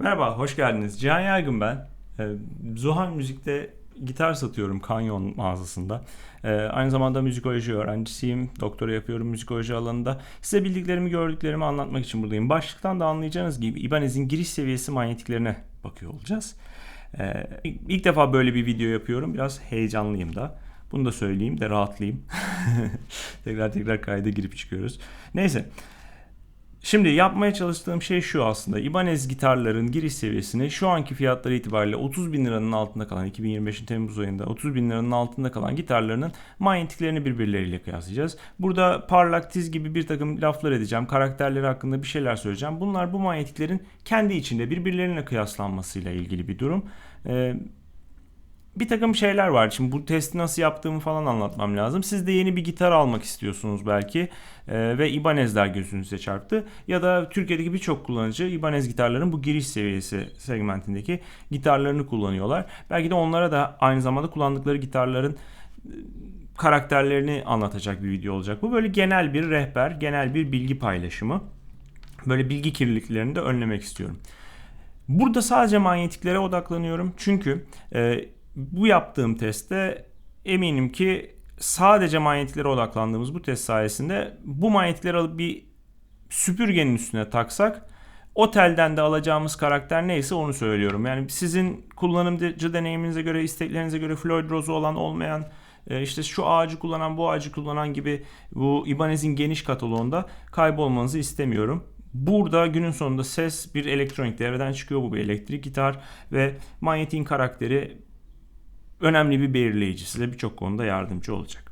Merhaba, hoş geldiniz. Cihan Yaygın ben. Ee, Zuhal Müzik'te gitar satıyorum Kanyon mağazasında. Ee, aynı zamanda müzikoloji öğrencisiyim. Doktora yapıyorum müzikoloji alanında. Size bildiklerimi, gördüklerimi anlatmak için buradayım. Başlıktan da anlayacağınız gibi Ibanez'in giriş seviyesi manyetiklerine bakıyor olacağız. Ee, ilk defa böyle bir video yapıyorum. Biraz heyecanlıyım da. Bunu da söyleyeyim de rahatlayayım. tekrar tekrar kayda girip çıkıyoruz. Neyse. Şimdi yapmaya çalıştığım şey şu aslında. Ibanez gitarların giriş seviyesini şu anki fiyatları itibariyle 30 bin liranın altında kalan 2025'in Temmuz ayında 30 bin liranın altında kalan gitarlarının manyetiklerini birbirleriyle kıyaslayacağız. Burada parlak tiz gibi bir takım laflar edeceğim. Karakterleri hakkında bir şeyler söyleyeceğim. Bunlar bu manyetiklerin kendi içinde birbirlerine kıyaslanmasıyla ilgili bir durum. Ee, bir takım şeyler var. Şimdi bu testi nasıl yaptığımı falan anlatmam lazım. Siz de yeni bir gitar almak istiyorsunuz belki e, ve Ibanez'ler gözünüze çarptı. Ya da Türkiye'deki birçok kullanıcı Ibanez gitarların bu giriş seviyesi segmentindeki gitarlarını kullanıyorlar. Belki de onlara da aynı zamanda kullandıkları gitarların e, karakterlerini anlatacak bir video olacak. Bu böyle genel bir rehber, genel bir bilgi paylaşımı. Böyle bilgi kirliliklerini de önlemek istiyorum. Burada sadece manyetiklere odaklanıyorum. Çünkü e, bu yaptığım testte eminim ki sadece manyetiklere odaklandığımız bu test sayesinde bu manyetikleri alıp bir süpürgenin üstüne taksak otelden de alacağımız karakter neyse onu söylüyorum. Yani sizin kullanımcı deneyiminize göre, isteklerinize göre Floyd Rose olan olmayan e, işte şu ağacı kullanan bu ağacı kullanan gibi bu Ibanez'in geniş kataloğunda kaybolmanızı istemiyorum. Burada günün sonunda ses bir elektronik devreden çıkıyor. Bu bir elektrik gitar ve manyetin karakteri önemli bir belirleyici. Size birçok konuda yardımcı olacak.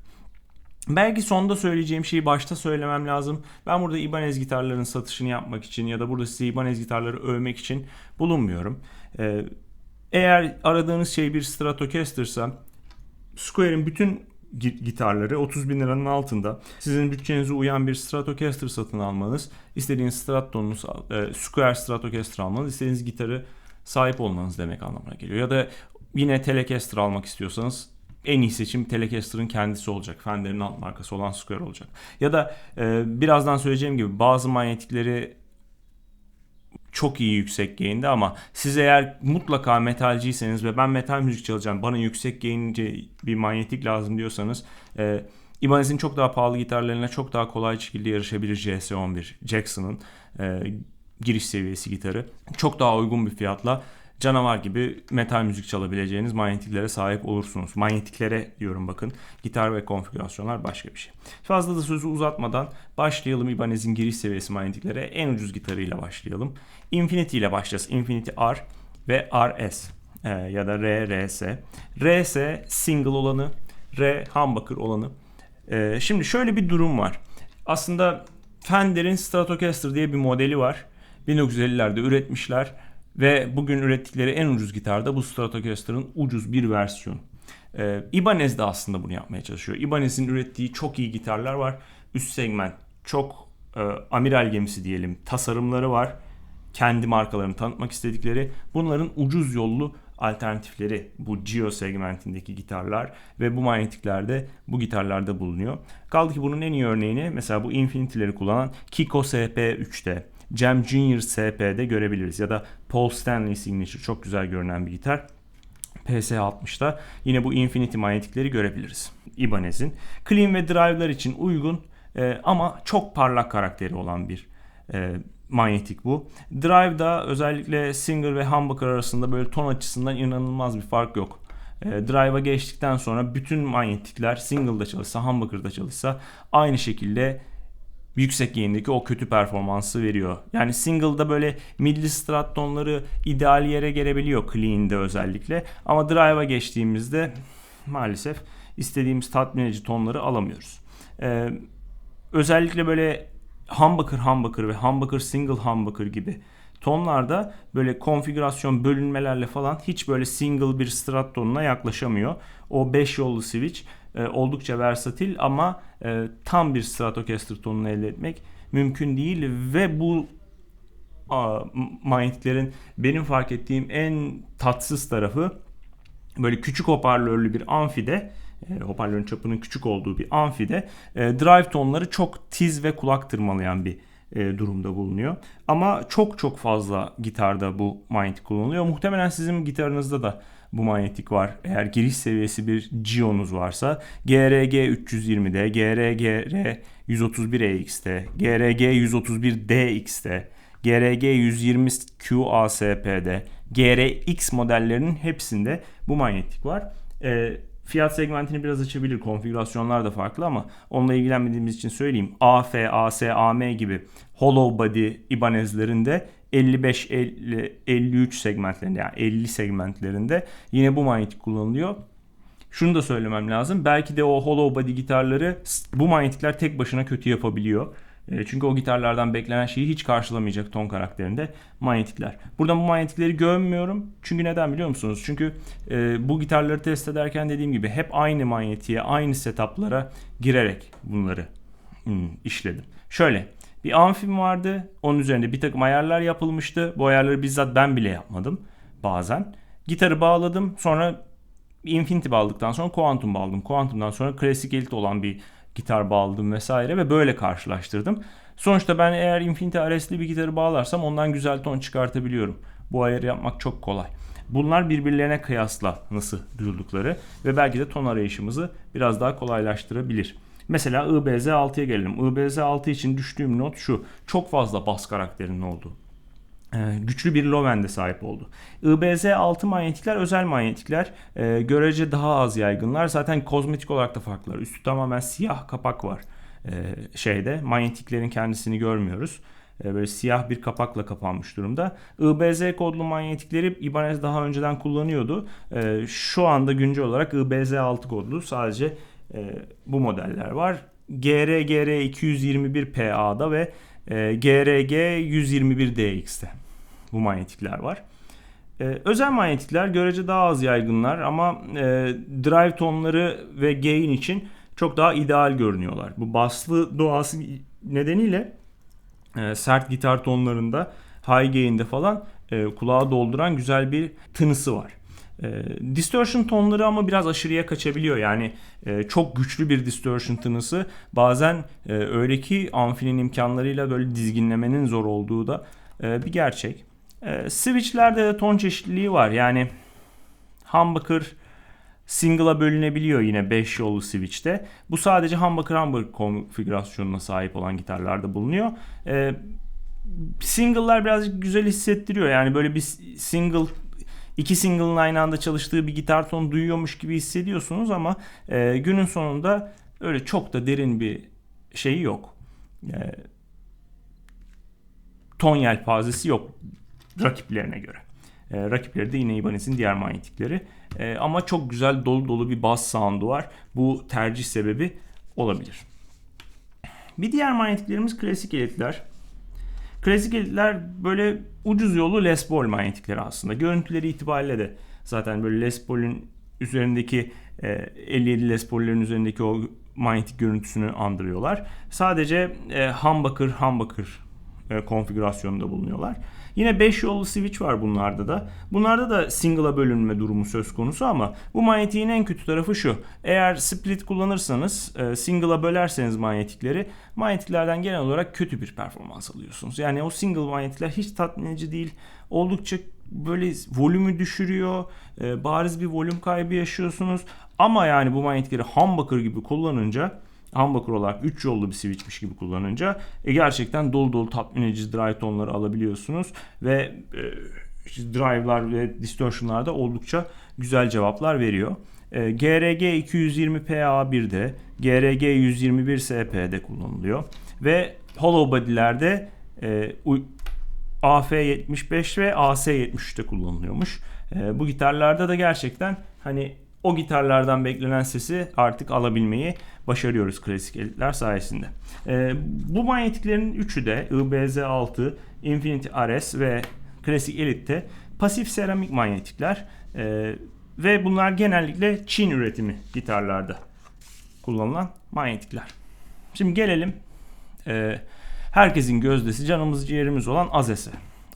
Belki sonda söyleyeceğim şeyi başta söylemem lazım. Ben burada Ibanez gitarların satışını yapmak için ya da burada size Ibanez gitarları övmek için bulunmuyorum. Ee, eğer aradığınız şey bir Stratocaster'sa Square'in bütün gitarları 30 bin liranın altında. Sizin bütçenize uyan bir Stratocaster satın almanız, istediğiniz Strat tonunu, e, Square Stratocaster almanız, istediğiniz gitarı sahip olmanız demek anlamına geliyor. Ya da Yine Telecaster almak istiyorsanız en iyi seçim Telecaster'ın kendisi olacak. Fender'in alt markası olan Square olacak. Ya da e, birazdan söyleyeceğim gibi bazı manyetikleri çok iyi yüksek gain'de ama siz eğer mutlaka metalciyseniz ve ben metal müzik çalacağım bana yüksek gain'ci bir manyetik lazım diyorsanız e, Ibanez'in çok daha pahalı gitarlarına çok daha kolay şekilde yarışabilir JS11 Jackson'ın e, giriş seviyesi gitarı. Çok daha uygun bir fiyatla canavar gibi metal müzik çalabileceğiniz manyetiklere sahip olursunuz. Manyetiklere diyorum bakın. Gitar ve konfigürasyonlar başka bir şey. Fazla da sözü uzatmadan başlayalım Ibanez'in giriş seviyesi manyetiklere. En ucuz gitarıyla başlayalım. Infinity ile başlayacağız. Infinity R ve RS e, ya da RRS. RS single olanı, R humbucker olanı. E, şimdi şöyle bir durum var. Aslında Fender'in Stratocaster diye bir modeli var. 1950'lerde üretmişler ve bugün ürettikleri en ucuz gitar da bu Stratocaster'ın ucuz bir versiyonu. Ee, Ibanez de aslında bunu yapmaya çalışıyor. Ibanez'in ürettiği çok iyi gitarlar var. Üst segment çok e, amiral gemisi diyelim tasarımları var. Kendi markalarını tanıtmak istedikleri. Bunların ucuz yollu alternatifleri bu Geo segmentindeki gitarlar ve bu manyetiklerde bu gitarlarda bulunuyor. Kaldı ki bunun en iyi örneğini mesela bu Infinity'leri kullanan Kiko SP3'te Cem Junior SP'de görebiliriz. Ya da Paul Stanley Signature çok güzel görünen bir gitar. PS60'da yine bu Infinity manyetikleri görebiliriz. Ibanez'in. Clean ve drive'lar için uygun e, ama çok parlak karakteri olan bir e, manyetik bu. Drive'da özellikle single ve humbucker arasında böyle ton açısından inanılmaz bir fark yok. E, drive'a geçtikten sonra bütün manyetikler single'da çalışsa, humbucker'da çalışsa aynı şekilde yüksek yayındaki o kötü performansı veriyor. Yani single'da böyle milli strat tonları ideal yere gelebiliyor clean'de özellikle. Ama drive'a geçtiğimizde maalesef istediğimiz tatmin edici tonları alamıyoruz. Ee, özellikle böyle humbucker humbucker ve humbucker single humbucker gibi tonlarda böyle konfigürasyon bölünmelerle falan hiç böyle single bir strat tonuna yaklaşamıyor. O 5 yollu switch e, oldukça versatil ama e, tam bir Stratocaster tonunu elde etmek mümkün değil ve bu manyetlerin benim fark ettiğim en tatsız tarafı böyle küçük hoparlörlü bir amfide e, hoparlörün çapının küçük olduğu bir amfide drive tonları çok tiz ve kulak tırmalayan bir durumda bulunuyor. Ama çok çok fazla gitarda bu manyetik kullanılıyor. Muhtemelen sizin gitarınızda da bu manyetik var. Eğer giriş seviyesi bir Gio'nuz varsa GRG 320'de, GRGR 131EX'te, GRG 131DX'te, GRG 120 QASP'de, GRX modellerinin hepsinde bu manyetik var. E, fiyat segmentini biraz açabilir. Konfigürasyonlar da farklı ama onunla ilgilenmediğimiz için söyleyeyim. AF, AS, AM gibi hollow body Ibanez'lerinde 55 50, 53 segmentlerinde yani 50 segmentlerinde yine bu manyetik kullanılıyor. Şunu da söylemem lazım. Belki de o hollow body gitarları bu manyetikler tek başına kötü yapabiliyor. E, çünkü o gitarlardan beklenen şeyi hiç karşılamayacak ton karakterinde manyetikler. Buradan bu manyetikleri görmüyorum. Çünkü neden biliyor musunuz? Çünkü e, bu gitarları test ederken dediğim gibi hep aynı manyetiğe, aynı setuplara girerek bunları hmm, işledim. Şöyle bir amfim vardı. Onun üzerinde bir takım ayarlar yapılmıştı. Bu ayarları bizzat ben bile yapmadım bazen. Gitarı bağladım. Sonra Infinity bağladıktan sonra Quantum bağladım. Quantum'dan sonra klasik elit olan bir gitar bağladım vesaire ve böyle karşılaştırdım. Sonuçta ben eğer Infinity RS'li bir gitarı bağlarsam ondan güzel ton çıkartabiliyorum. Bu ayarı yapmak çok kolay. Bunlar birbirlerine kıyasla nasıl duyuldukları ve belki de ton arayışımızı biraz daha kolaylaştırabilir. Mesela IBZ 6'ya gelelim. IBZ 6 için düştüğüm not şu. Çok fazla bas karakterinin olduğu. Ee, güçlü bir low end'e sahip oldu. IBZ 6 manyetikler özel manyetikler. Ee, görece daha az yaygınlar. Zaten kozmetik olarak da farklılar. Üstü tamamen siyah kapak var. Ee, şeyde manyetiklerin kendisini görmüyoruz. Ee, böyle siyah bir kapakla kapanmış durumda. IBZ kodlu manyetikleri Ibanez daha önceden kullanıyordu. Ee, şu anda güncel olarak IBZ 6 kodlu sadece e, bu modeller var. GR-GR 221 PA'da ve GRG 121 DX'te bu manyetikler var. E, özel manyetikler görece daha az yaygınlar ama e, drive tonları ve gain için çok daha ideal görünüyorlar. Bu baslı doğası nedeniyle e, sert gitar tonlarında high gain'de falan e, kulağı dolduran güzel bir tınısı var. E, distortion tonları ama biraz aşırıya kaçabiliyor. Yani e, çok güçlü bir distortion tınısı bazen e, öyle ki amfinin imkanlarıyla böyle dizginlemenin zor olduğu da e, bir gerçek. E, switchlerde de ton çeşitliliği var. Yani humbucker single'a bölünebiliyor yine 5 yollu switch'te. Bu sadece humbucker humbucker konfigürasyonuna sahip olan gitarlarda bulunuyor. E, single'lar birazcık güzel hissettiriyor. Yani böyle bir single iki single'ın aynı anda çalıştığı bir gitar tonu duyuyormuş gibi hissediyorsunuz ama e, günün sonunda öyle çok da derin bir şeyi yok. E, ton yelpazesi yok rakiplerine göre. E, rakipleri de yine Ibanez'in diğer manyetikleri. E, ama çok güzel dolu dolu bir bass sound'u var. Bu tercih sebebi olabilir. Bir diğer manyetiklerimiz klasik elitler. Klasik elitler böyle ucuz yolu Les Paul manyetikleri aslında. Görüntüleri itibariyle de zaten böyle Les Paul'ün üzerindeki e, 57 Les Paul'lerin üzerindeki o manyetik görüntüsünü andırıyorlar. Sadece e, humbucker humbucker e, konfigürasyonunda bulunuyorlar. Yine 5 yollu switch var bunlarda da. Bunlarda da single'a bölünme durumu söz konusu ama bu manyetiğin en kötü tarafı şu. Eğer split kullanırsanız, e, single'a bölerseniz manyetikleri, manyetiklerden genel olarak kötü bir performans alıyorsunuz. Yani o single manyetikler hiç tatmin edici değil. Oldukça böyle volümü düşürüyor. E, bariz bir volüm kaybı yaşıyorsunuz. Ama yani bu manyetikleri humbucker gibi kullanınca humbucker olarak 3 yollu bir switchmiş gibi kullanınca e, gerçekten dolu dolu tatmin edici drive tonları alabiliyorsunuz ve e, drive'lar ve distortion'lar da oldukça güzel cevaplar veriyor. E, GRG 220 PA1'de, GRG 121 SP'de kullanılıyor ve hollow body'lerde e, AF75 ve AC73'te kullanılıyormuş. E, bu gitarlarda da gerçekten hani o gitarlardan beklenen sesi artık alabilmeyi başarıyoruz klasik elitler sayesinde. E, bu manyetiklerin üçü de IBZ6, Infinity RS ve klasik elitte pasif seramik manyetikler e, ve bunlar genellikle Çin üretimi gitarlarda kullanılan manyetikler. Şimdi gelelim e, herkesin gözdesi canımız ciğerimiz olan Azes'e.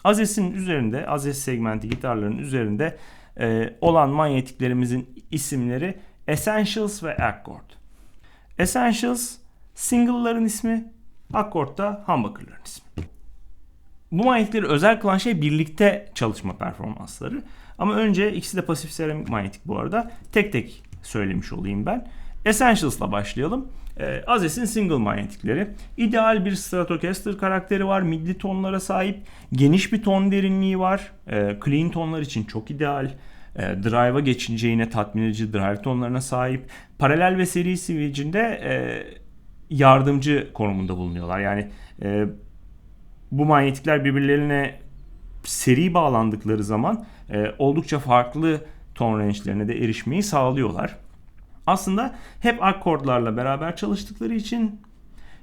Azes'in üzerinde, Azes segmenti gitarların üzerinde e, olan manyetiklerimizin isimleri Essentials ve Accord. Essentials single'ların ismi. Akkord da humbucker'ların ismi. Bu manyetleri özel kılan şey birlikte çalışma performansları. Ama önce ikisi de pasif seramik manyetik bu arada. Tek tek söylemiş olayım ben. Essentials'la başlayalım. E, Azes'in single manyetikleri. İdeal bir Stratocaster karakteri var. Midli tonlara sahip. Geniş bir ton derinliği var. E, clean tonlar için çok ideal. E, drive'a geçince yine tatmin edici drive tonlarına sahip. Paralel ve seri switch'inde e, yardımcı konumunda bulunuyorlar. Yani e, bu manyetikler birbirlerine seri bağlandıkları zaman e, oldukça farklı ton range'lerine de erişmeyi sağlıyorlar. Aslında hep akordlarla beraber çalıştıkları için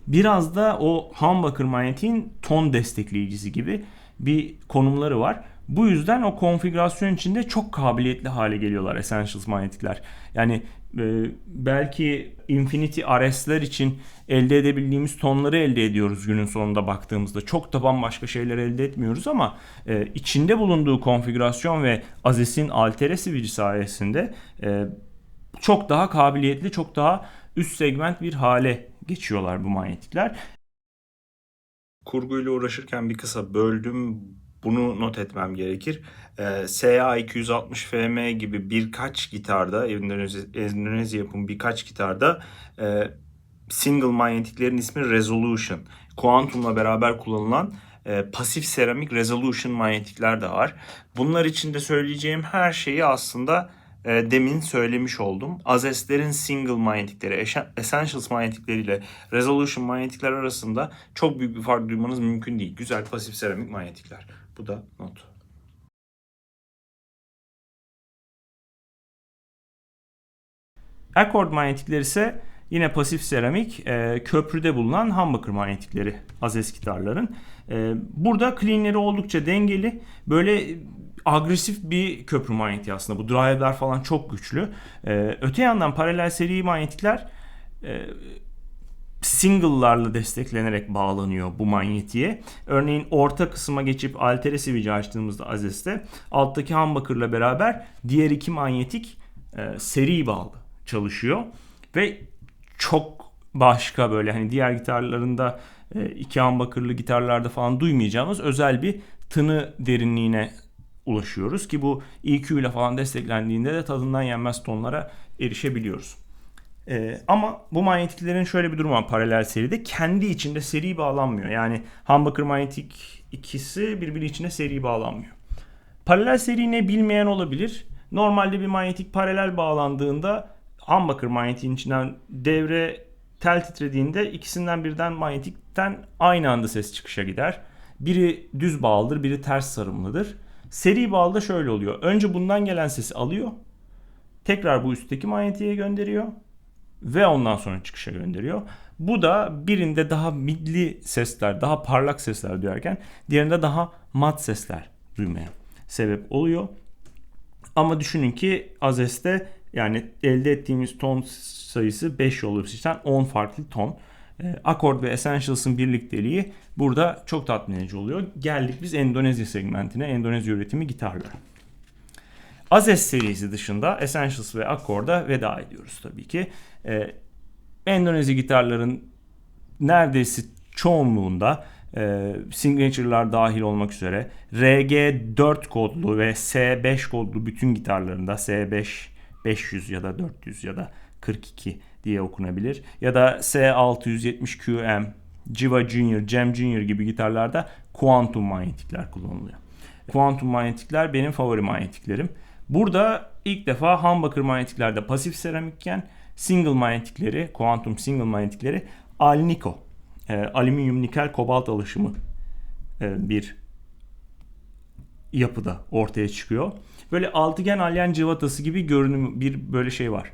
biraz da o humbucker manyetiğin ton destekleyicisi gibi bir konumları var. Bu yüzden o konfigürasyon içinde çok kabiliyetli hale geliyorlar Essentials manyetikler. Yani e, belki Infinity RS'ler için elde edebildiğimiz tonları elde ediyoruz günün sonunda baktığımızda. Çok da bambaşka şeyler elde etmiyoruz ama e, içinde bulunduğu konfigürasyon ve Azes'in altere switch sayesinde e, çok daha kabiliyetli, çok daha üst segment bir hale geçiyorlar bu manyetikler. Kurguyla uğraşırken bir kısa böldüm. Bunu not etmem gerekir. Ee, SA 260 FM gibi birkaç gitarda, Endonezya, Endonezya yapımı birkaç gitarda e, single manyetiklerin ismi Resolution. Quantum'la beraber kullanılan e, pasif seramik Resolution manyetikler de var. Bunlar için de söyleyeceğim her şeyi aslında e, demin söylemiş oldum. Azes'lerin single manyetikleri, Essentials manyetikleriyle Resolution manyetikler arasında çok büyük bir fark duymanız mümkün değil. Güzel pasif seramik manyetikler. Bu da not. Accord manyetikleri ise yine pasif seramik e, köprüde bulunan humbucker manyetikleri Azes gitarların. E, burada cleanleri oldukça dengeli. Böyle agresif bir köprü manyetiği aslında. Bu drive'lar falan çok güçlü. Ee, öte yandan paralel seri manyetikler e, single'larla desteklenerek bağlanıyor bu manyetiğe. Örneğin orta kısma geçip altere switch'i açtığımızda Azes'te alttaki humbucker'la beraber diğer iki manyetik e, seri bağlı çalışıyor ve çok başka böyle hani diğer gitarlarında e, iki humbucker'lı gitarlarda falan duymayacağımız özel bir tını derinliğine ulaşıyoruz ki bu EQ ile falan desteklendiğinde de tadından yenmez tonlara erişebiliyoruz. Ee, ama bu manyetiklerin şöyle bir durumu var paralel seride. Kendi içinde seri bağlanmıyor. Yani humbucker manyetik ikisi birbiri içinde seri bağlanmıyor. Paralel seri ne bilmeyen olabilir. Normalde bir manyetik paralel bağlandığında humbucker manyetiğin içinden devre tel titrediğinde ikisinden birden manyetikten aynı anda ses çıkışa gider. Biri düz bağlıdır, biri ters sarımlıdır. Seri bağlı şöyle oluyor. Önce bundan gelen sesi alıyor. Tekrar bu üstteki manyetiğe gönderiyor. Ve ondan sonra çıkışa gönderiyor. Bu da birinde daha midli sesler, daha parlak sesler duyarken diğerinde daha mat sesler duymaya sebep oluyor. Ama düşünün ki Azes'te yani elde ettiğimiz ton sayısı 5 yol için 10 farklı ton. E, Accord ve Essentials'ın birlikteliği burada çok tatmin edici oluyor. Geldik biz Endonezya segmentine, Endonezya üretimi gitarlara. Azes serisi dışında Essentials ve Accord'a veda ediyoruz tabii ki. Ee, Endonezya gitarların neredeyse çoğunluğunda e, signature'lar dahil olmak üzere RG4 kodlu ve S5 kodlu bütün gitarlarında S5 500 ya da 400 ya da 42 diye okunabilir. Ya da S670QM, Jiva Junior, Jam Junior gibi gitarlarda kuantum manyetikler kullanılıyor. Kuantum manyetikler benim favori manyetiklerim. Burada ilk defa humbucker manyetiklerde pasif seramikken single manyetikleri, kuantum single manyetikleri Alnico, e, alüminyum nikel kobalt alışımı e, bir yapıda ortaya çıkıyor. Böyle altıgen alyen civatası gibi görünüm bir böyle şey var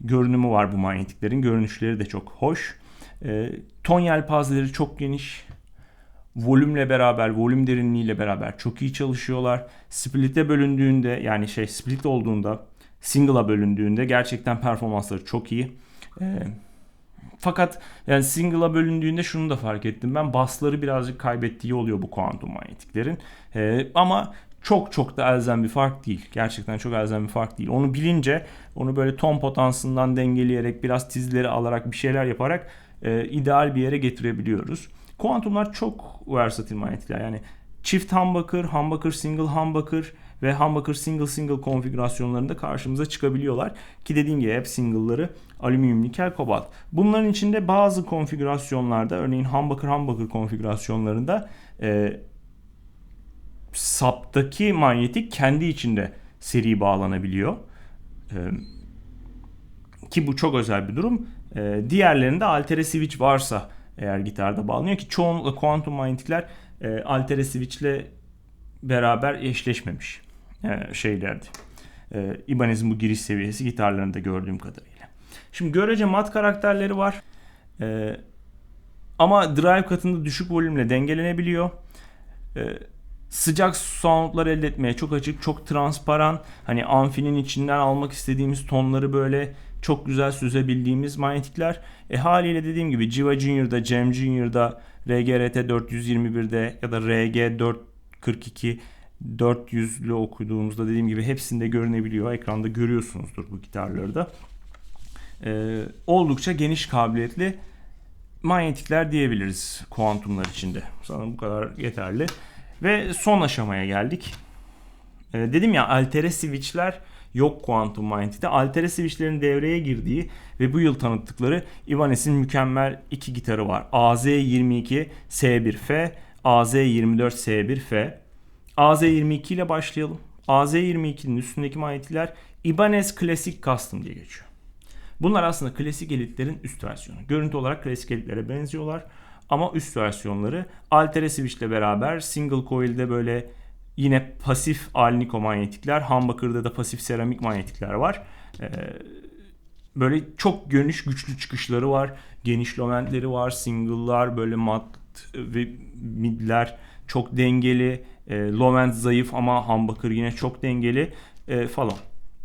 görünümü var bu manyetiklerin. Görünüşleri de çok hoş. E, ton yelpazeleri çok geniş. Volümle beraber, volüm derinliğiyle beraber çok iyi çalışıyorlar. Split'e bölündüğünde yani şey split olduğunda, single'a bölündüğünde gerçekten performansları çok iyi. E, fakat yani single'a bölündüğünde şunu da fark ettim. Ben basları birazcık kaybettiği oluyor bu kuantum manyetiklerin. E, ama çok çok da elzem bir fark değil. Gerçekten çok elzem bir fark değil. Onu bilince onu böyle ton potansından dengeleyerek biraz tizleri alarak bir şeyler yaparak e, ideal bir yere getirebiliyoruz. Kuantumlar çok versatil manyetikler. Yani çift humbucker, humbucker single humbucker ve humbucker single single konfigürasyonlarında karşımıza çıkabiliyorlar. Ki dediğim gibi hep single'ları alüminyum, nikel, kobalt. Bunların içinde bazı konfigürasyonlarda örneğin humbucker humbucker konfigürasyonlarında e, saptaki manyetik kendi içinde seri bağlanabiliyor. E, ki bu çok özel bir durum. E, diğerlerinde altere switch varsa eğer gitarda bağlanıyor ki çoğunlukla kuantum manyetikler e, altere switch ile beraber eşleşmemiş e, şeylerdi. E, Ibanez'in bu giriş seviyesi gitarlarında gördüğüm kadarıyla. Şimdi görece mat karakterleri var. E, ama drive katında düşük volümle dengelenebiliyor. E, sıcak soundlar elde etmeye çok açık, çok transparan. Hani amfinin içinden almak istediğimiz tonları böyle çok güzel süzebildiğimiz manyetikler. E haliyle dediğim gibi Jiva Junior'da, Cem Junior'da, RGRT 421'de ya da RG 442 400'lü okuduğumuzda dediğim gibi hepsinde görünebiliyor. Ekranda görüyorsunuzdur bu gitarları da. Ee, oldukça geniş kabiliyetli manyetikler diyebiliriz kuantumlar içinde. Sanırım bu kadar yeterli. Ve son aşamaya geldik. Ee, dedim ya altere switchler yok kuantum manyetikte. Altere switchlerin devreye girdiği ve bu yıl tanıttıkları Ibanez'in mükemmel iki gitarı var. AZ22 S1F, AZ24 S1F. AZ22 ile başlayalım. AZ22'nin üstündeki manyetikler Ibanez Classic Custom diye geçiyor. Bunlar aslında klasik elitlerin üst versiyonu. Görüntü olarak klasik elitlere benziyorlar. Ama üst versiyonları Altere Switch ile beraber single coil'de böyle yine pasif Alnico manyetikler. Humbucker'da da pasif seramik manyetikler var. Ee, böyle çok geniş güçlü çıkışları var. Geniş lomentleri var. Single'lar böyle mat ve midler çok dengeli. E, low end zayıf ama humbucker yine çok dengeli e, falan.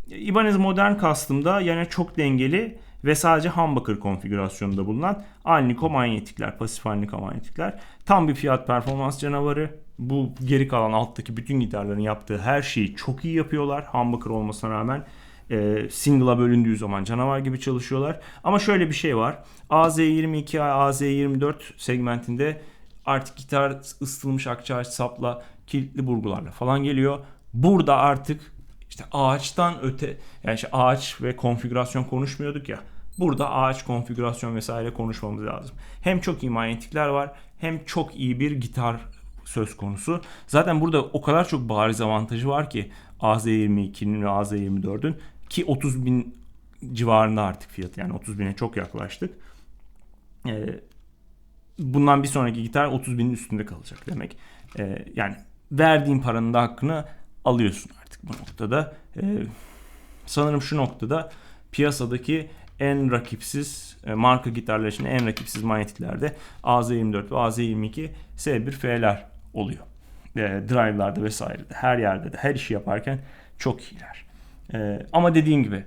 Ibanez Modern Custom'da yine çok dengeli ve sadece humbucker konfigürasyonunda bulunan Alnico manyetikler, pasif Alnico manyetikler. Tam bir fiyat performans canavarı. Bu geri kalan alttaki bütün gitarların yaptığı her şeyi çok iyi yapıyorlar. Humbucker olmasına rağmen e, single'a bölündüğü zaman canavar gibi çalışıyorlar. Ama şöyle bir şey var. AZ22, AZ24 segmentinde artık gitar ısıtılmış akçaağaç sapla kilitli burgularla falan geliyor. Burada artık işte ağaçtan öte yani işte ağaç ve konfigürasyon konuşmuyorduk ya. Burada ağaç konfigürasyon vesaire konuşmamız lazım. Hem çok iyi manyetikler var hem çok iyi bir gitar söz konusu. Zaten burada o kadar çok bariz avantajı var ki AZ22'nin ve AZ24'ün ki 30 bin civarında artık fiyatı yani 30 bine çok yaklaştık. Ee, bundan bir sonraki gitar 30 binin üstünde kalacak demek. Ee, yani verdiğin paranın da hakkını alıyorsun artık bu noktada. Ee, sanırım şu noktada piyasadaki en rakipsiz e, marka gitarlar için en rakipsiz manyetiklerde AZ24 ve AZ22 S1F'ler oluyor. E, drive'larda vesairede her yerde de her işi yaparken çok iyiler. E, ama dediğim gibi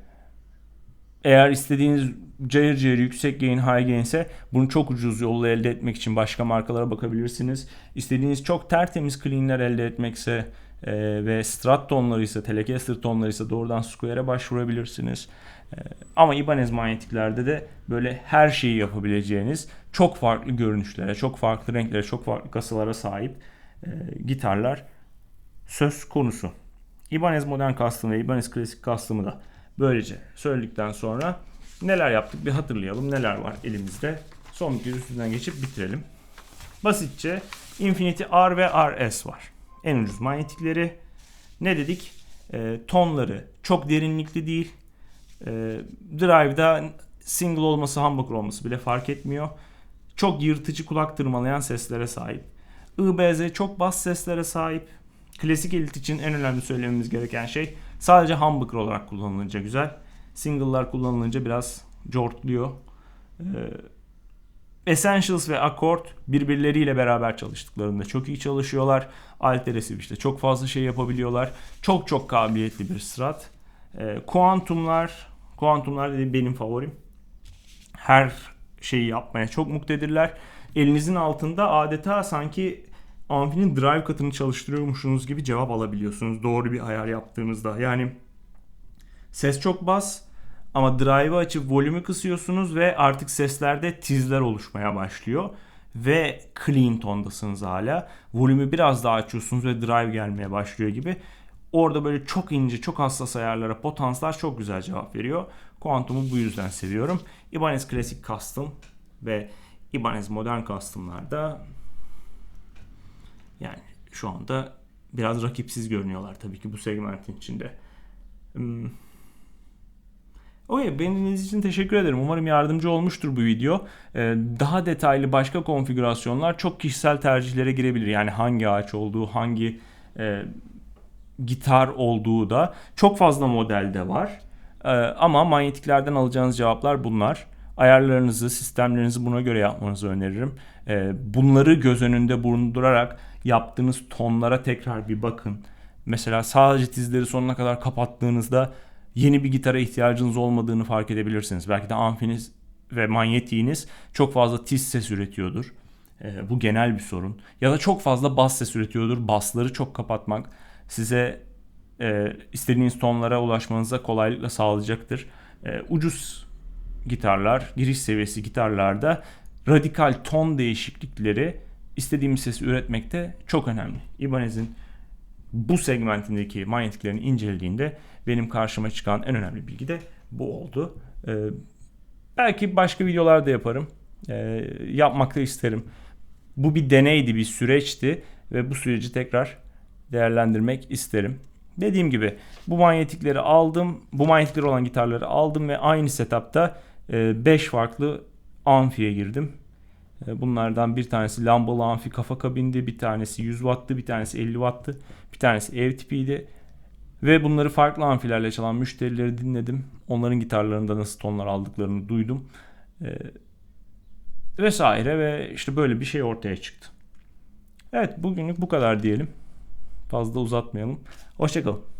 eğer istediğiniz cayır cayır yüksek gain high gain ise bunu çok ucuz yolla elde etmek için başka markalara bakabilirsiniz. İstediğiniz çok tertemiz cleanler elde etmekse e, ve strat tonları ise Telecaster tonları ise doğrudan Square'e başvurabilirsiniz. E, ama Ibanez manyetiklerde de böyle her şeyi yapabileceğiniz çok farklı görünüşlere, çok farklı renklere, çok farklı kasalara sahip e, gitarlar söz konusu. Ibanez Modern Custom ve Ibanez Classic Custom'ı da böylece söyledikten sonra neler yaptık bir hatırlayalım. Neler var elimizde. Son bir kez üstünden geçip bitirelim. Basitçe Infinity R ve RS var. En ucuz manyetikleri. Ne dedik? E, tonları çok derinlikli değil. E, drive'da single olması, humbucker olması bile fark etmiyor. Çok yırtıcı kulak tırmalayan seslere sahip. IBZ çok bas seslere sahip. Klasik elit için en önemli söylememiz gereken şey sadece humbucker olarak kullanılınca güzel. Single'lar kullanılınca biraz jortluyor. Ee, Essentials ve Accord birbirleriyle beraber çalıştıklarında çok iyi çalışıyorlar. Alternatif işte çok fazla şey yapabiliyorlar. Çok çok kabiliyetli bir strat. Ee, kuantumlar, kuantumlar dedi benim favorim. Her şeyi yapmaya çok muktedirler. Elinizin altında adeta sanki amfinin drive katını çalıştırıyormuşsunuz gibi cevap alabiliyorsunuz doğru bir ayar yaptığınızda. Yani ses çok bas ama drive'ı açıp volümü kısıyorsunuz ve artık seslerde tizler oluşmaya başlıyor. ve clean tondasınız hala. Volümü biraz daha açıyorsunuz ve drive gelmeye başlıyor gibi. Orada böyle çok ince, çok hassas ayarlara potanslar çok güzel cevap veriyor. Quantum'u bu yüzden seviyorum. Ibanez Classic Custom ve Ibanez Modern Custom'larda yani şu anda biraz rakipsiz görünüyorlar tabii ki bu segmentin içinde. Hmm. Okey, beni dinlediğiniz için teşekkür ederim. Umarım yardımcı olmuştur bu video. Ee, daha detaylı başka konfigürasyonlar çok kişisel tercihlere girebilir. Yani hangi ağaç olduğu, hangi e, gitar olduğu da çok fazla modelde var. Ee, ama manyetiklerden alacağınız cevaplar bunlar. Ayarlarınızı, sistemlerinizi buna göre yapmanızı öneririm. Ee, bunları göz önünde bulundurarak yaptığınız tonlara tekrar bir bakın. Mesela sadece tizleri sonuna kadar kapattığınızda yeni bir gitara ihtiyacınız olmadığını fark edebilirsiniz. Belki de amfiniz ve manyetiğiniz çok fazla tiz ses üretiyordur. Ee, bu genel bir sorun. Ya da çok fazla bas ses üretiyordur. Basları çok kapatmak size e, istediğiniz tonlara ulaşmanıza kolaylıkla sağlayacaktır. E, ucuz gitarlar, giriş seviyesi gitarlarda radikal ton değişiklikleri istediğimiz sesi üretmekte çok önemli. Ibanez'in bu segmentindeki manyetiklerini incelediğinde benim karşıma çıkan en önemli bilgi de bu oldu. Ee, belki başka videolar da yaparım. Ee, yapmak da isterim. Bu bir deneydi, bir süreçti ve bu süreci tekrar değerlendirmek isterim. Dediğim gibi bu manyetikleri aldım. Bu manyetikleri olan gitarları aldım ve aynı setupta 5 e, farklı amfiye girdim. E, bunlardan bir tanesi lambalı amfi kafa kabindi, bir tanesi 100 wattlı, bir tanesi 50 wattlı, bir tanesi ev tipiydi. Ve bunları farklı amfilerle çalan müşterileri dinledim. Onların gitarlarında nasıl tonlar aldıklarını duydum. Ee, vesaire ve işte böyle bir şey ortaya çıktı. Evet bugünlük bu kadar diyelim. Fazla uzatmayalım. Hoşçakalın.